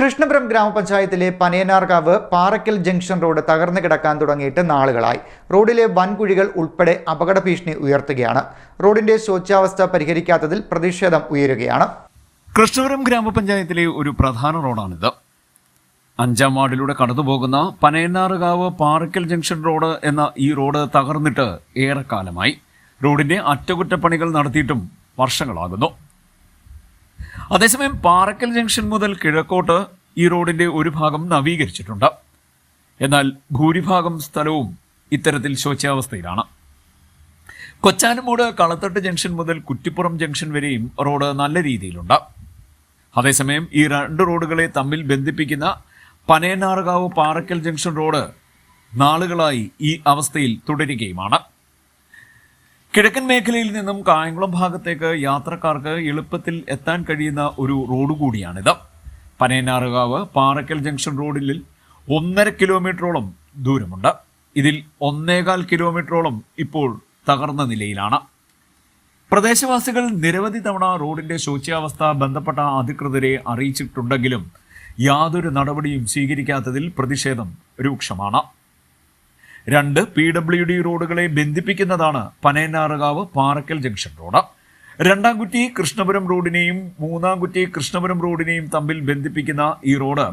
കൃഷ്ണപുരം ഗ്രാമപഞ്ചായത്തിലെ Panayanarkavu Parakkal junction road തകർന്നു കിടക്കാൻ തുടങ്ങിയിട്ട് നാളുകളായി. റോഡിലെ വൻകുഴികൾ ഉൾപ്പെടെ അപകട ഭീഷണി ഉയർത്തുകയാണ്. റോഡിന്റെ ശോച്യാവസ്ഥ പരിഹരിക്കാത്തതിൽ പ്രതിഷേധം ഉയരുകയാണ്. കൃഷ്ണപുരം ഗ്രാമപഞ്ചായത്തിലെ ഒരു പ്രധാന റോഡാണിത്. അഞ്ചാം വാർഡിലൂടെ കടന്നുപോകുന്ന പനയനാറുകാവ് പാറക്കൽ ജംഗ്ഷൻ റോഡ് എന്ന ഈ റോഡ് തകർന്നിട്ട് ഏറെക്കാലമായി. റോഡിന്റെ അറ്റകുറ്റപ്പണികൾ നടത്തിയിട്ടും വർഷങ്ങളാകുന്നു. അതേസമയം പാറക്കൽ ജംഗ്ഷൻ മുതൽ കിഴക്കോട്ട് ഈ റോഡിന്റെ ഒരു ഭാഗം നവീകരിച്ചിട്ടുണ്ട്. എന്നാൽ ഭൂരിഭാഗം സ്ഥലവും ഇത്തരത്തിൽ ശോച്യാവസ്ഥയിലാണ്. കൊച്ചാനുമൂട് കളത്തട്ട് ജംഗ്ഷൻ മുതൽ കുറ്റിപ്പുറം ജംഗ്ഷൻ വരെയും റോഡ് നല്ല രീതിയിലുണ്ട്. അതേസമയം ഈ രണ്ട് റോഡുകളെ തമ്മിൽ ബന്ധിപ്പിക്കുന്ന പനയനാറുകാവ് പാറക്കൽ ജംഗ്ഷൻ റോഡ് നാളുകളായി ഈ അവസ്ഥയിൽ തുടരുകയുമാണ്. കിഴക്കൻ മേഖലയിൽ നിന്നും കായംകുളം ഭാഗത്തേക്ക് യാത്രക്കാർക്ക് എളുപ്പത്തിൽ എത്താൻ കഴിയുന്ന ഒരു റോഡ് കൂടിയാണിത്. പനയനാറുകാവ് പാറക്കൽ ജംഗ്ഷൻ റോഡിൽ ഒന്നര കിലോമീറ്ററോളം ദൂരമുണ്ട്. ഇതിൽ ഒന്നേകാൽ കിലോമീറ്ററോളം ഇപ്പോൾ തകർന്ന നിലയിലാണ്. പ്രദേശവാസികൾ നിരവധി തവണ റോഡിന്റെ ശോച്യാവസ്ഥ ബന്ധപ്പെട്ട അധികൃതരെ അറിയിച്ചിട്ടുണ്ടെങ്കിലും യാതൊരു നടപടിയും സ്വീകരിക്കാത്തതിൽ പ്രതിഷേധം രൂക്ഷമാണ്. രണ്ട് പി ഡബ്ല്യു ഡി റോഡുകളെ ബന്ധിപ്പിക്കുന്നതാണ് പനയനാറുകാവ് പാറക്കൽ ജംഗ്ഷൻ റോഡ്. രണ്ടാം കുറ്റി കൃഷ്ണപുരം റോഡിനെയും മൂന്നാം കുറ്റി കൃഷ്ണപുരം റോഡിനെയും തമ്മിൽ ബന്ധിപ്പിക്കുന്ന ഈ റോഡ്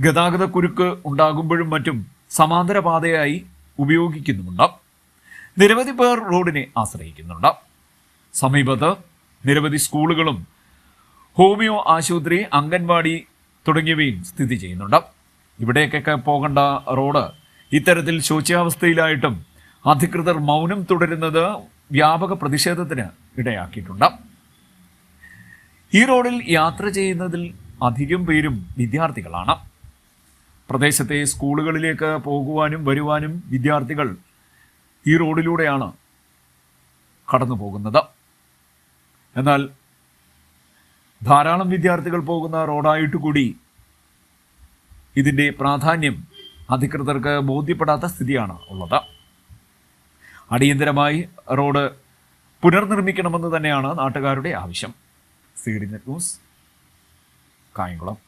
ഗതാഗത കുരുക്ക് ഉണ്ടാകുമ്പോഴും മറ്റും സമാന്തര പാതയായി ഉപയോഗിക്കുന്നുമുണ്ട്. നിരവധി പേർ റോഡിനെ ആശ്രയിക്കുന്നുണ്ട്. സമീപത്ത് നിരവധി സ്കൂളുകളും ഹോമിയോ ആശുപത്രി അംഗൻവാടി തുടങ്ങിയവയും സ്ഥിതി ചെയ്യുന്നുണ്ട്. ഇവിടേക്കൊക്കെ പോകേണ്ട റോഡ് ഇത്തരത്തിൽ ശോച്യാവസ്ഥയിലായിട്ടും അധികൃതർ മൗനം തുടരുന്നത് വ്യാപക പ്രതിഷേധത്തിന് ഇടയാക്കിയിട്ടുണ്ട്. ഈ റോഡിൽ യാത്ര ചെയ്യുന്നതിൽ അധികം പേരും വിദ്യാർത്ഥികളാണ്. പ്രദേശത്തെ സ്കൂളുകളിലേക്ക് പോകുവാനും വരുവാനും വിദ്യാർത്ഥികൾ ഈ റോഡിലൂടെയാണ് കടന്നു പോകുന്നത്. എന്നാൽ ധാരാളം വിദ്യാർത്ഥികൾ പോകുന്ന റോഡായിട്ട് കൂടി ഇതിന്റെ പ്രാധാന്യം അധികൃതർക്ക് ബോധ്യപ്പെടാത്ത സ്ഥിതിയാണ് ഉള്ളത്. അടിയന്തരമായി റോഡ് പുനർനിർമ്മിക്കണമെന്ന് തന്നെയാണ് നാട്ടുകാരുടെ ആവശ്യം. C news Kayamkulam.